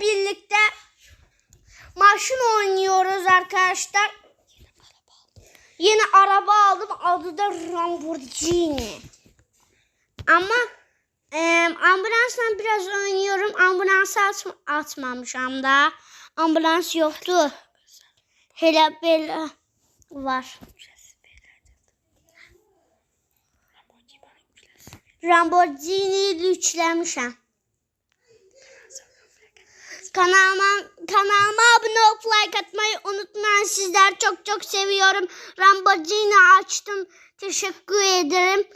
birlikte maşın oynuyoruz arkadaşlar. Yeni araba aldım. Adı da Lamborghini. Ama e, ambulansla biraz oynuyorum. Ambulansı at, atmamışım da. Ambulans yoktu. Hele böyle var. Lamborghini üçlemişim. Kanalıma, kanalıma abone olup like atmayı unutmayın. Sizler çok çok seviyorum. Lamborghini açtım. Teşekkür ederim.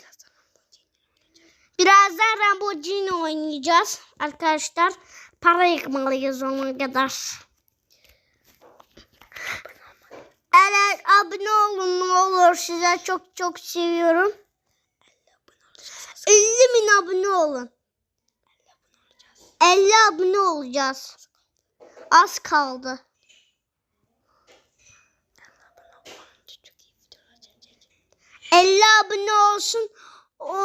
Birazdan Lamborghini oynayacağız arkadaşlar. Para yıkmalıyız ona kadar. Evet abone olun ne olur. Size çok çok seviyorum. 50 bin abone olun. 50 abone olacağız. Az kaldı. Elli abone olsun. O,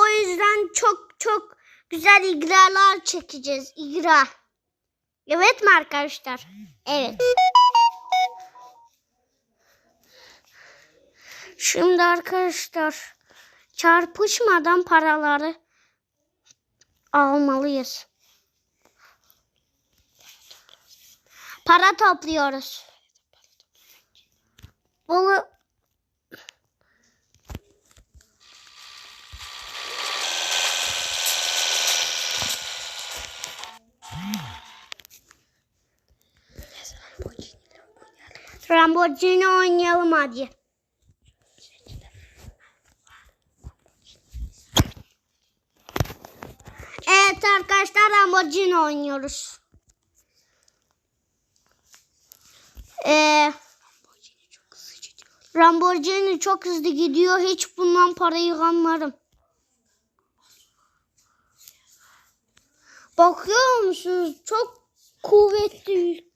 o yüzden çok çok güzel igralar çekeceğiz. İgra. Evet mi arkadaşlar? Evet. Şimdi arkadaşlar çarpışmadan paraları almalıyız. Para topluyoruz. Bunu Lamborghini oynayalım hadi. Evet arkadaşlar Lamborghini oynuyoruz. Ee, Lamborghini çok hızlı gidiyor. Hiç bundan para yığamlarım. Bakıyor musunuz? Çok kuvvetli.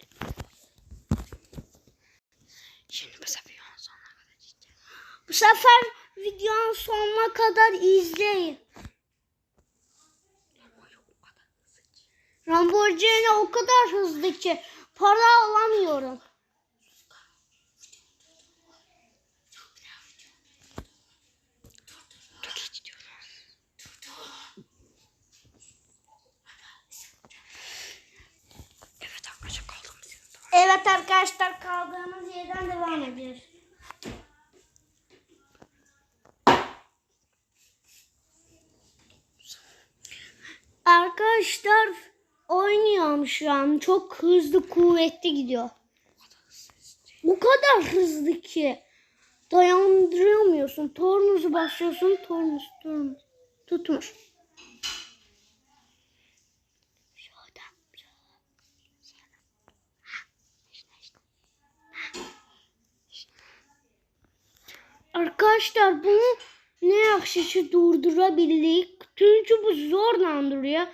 Şimdi bu sefer videonun sonuna kadar izleyeceğiz. Bu sefer videonun sonuna kadar izleyin. Lamborghini o kadar hızlı ki para alamıyorum. Dur geç diyorlar. Evet arkadaşlar kaldığımız yerden devam. Evet arkadaşlar kaldığımız yerden devam ediyoruz. Arkadaşlar oynuyorum şu an. Çok hızlı kuvvetli gidiyor. O kadar hızlı ki dayandıramıyorsun. Tornuzu basıyorsun. Tornuz, tornuz. Tutmuş. Arkadaşlar bunu ne yakşı durdurabildik. Çünkü bu zorla duruyor.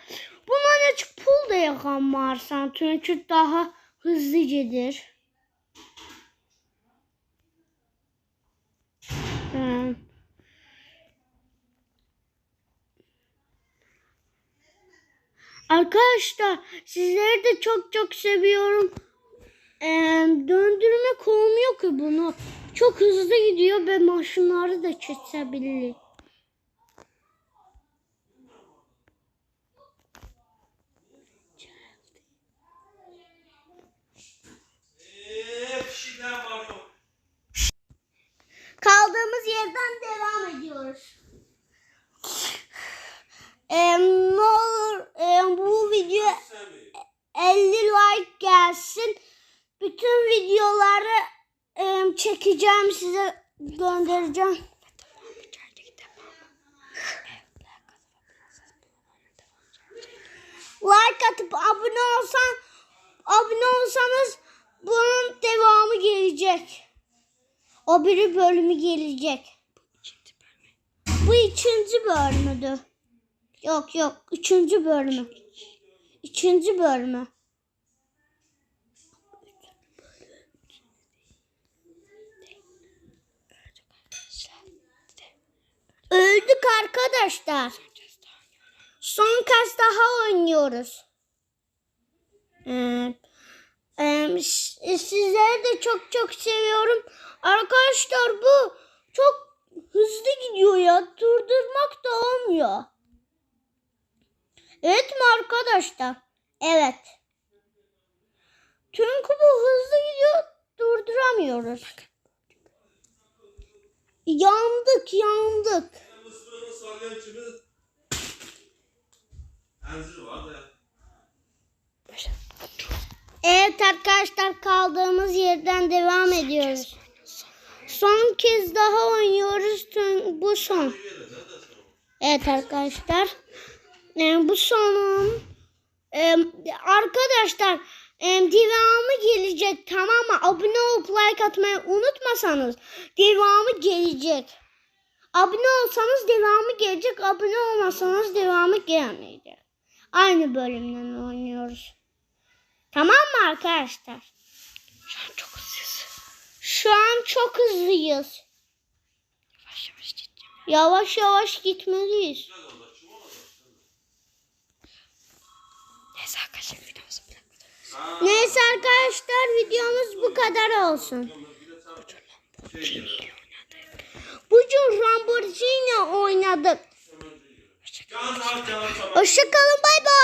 Buna hiç pul da yakamazsan. Çünkü daha hızlıcadır. Hmm. Arkadaşlar sizleri de çok çok seviyorum. Ee, döndürme kolum yok ki bunu. Çok hızlı gidiyor ve maşınları da çekebilir. Kaldığımız yerden devam ediyoruz. Ee, ne olur e, bu video 50 like gelsin. Bütün videoları e, çekeceğim size göndereceğim. Like atıp abone olsan abone olsanız bunun devamı gelecek. O biri bölümü gelecek. Bu ikinci bölümüdü. Yok yok üçüncü bölümü. Üçüncü bölümü. Arkadaşlar. Son kez daha oynuyoruz. Ee, e, sizleri de çok çok seviyorum. Arkadaşlar bu çok hızlı gidiyor ya. Durdurmak da olmuyor. Evet mi arkadaşlar? Evet. Çünkü bu hızlı gidiyor. Durduramıyoruz. Yandık yandık. Mısır'ın salyançımı enzir var da. Evet arkadaşlar kaldığımız yerden devam ediyoruz. Son kez daha oynuyoruz. Bu son. Evet arkadaşlar. Ee, bu sonun Ee, arkadaşlar e, devamı gelecek tamam mı? Abone olup like atmayı unutmasanız devamı gelecek. Abone olsanız devamı gelecek. Abone olmasanız devamı gelmeyecek. Aynı bölümden oynuyoruz. Tamam mı arkadaşlar? Şu an çok hızlıyız. Şu an çok hızlıyız. Yavaş yavaş gideceğim. Yavaş yavaş gitmeliyiz. Neyse arkadaşlar videomuzu bırakmadım. Neyse arkadaşlar videomuz bu kadar olsun. Lamborghini ile Bucu Lamborghini oynadık. Hoşçakalın. Hoşçakalın. Bay bay.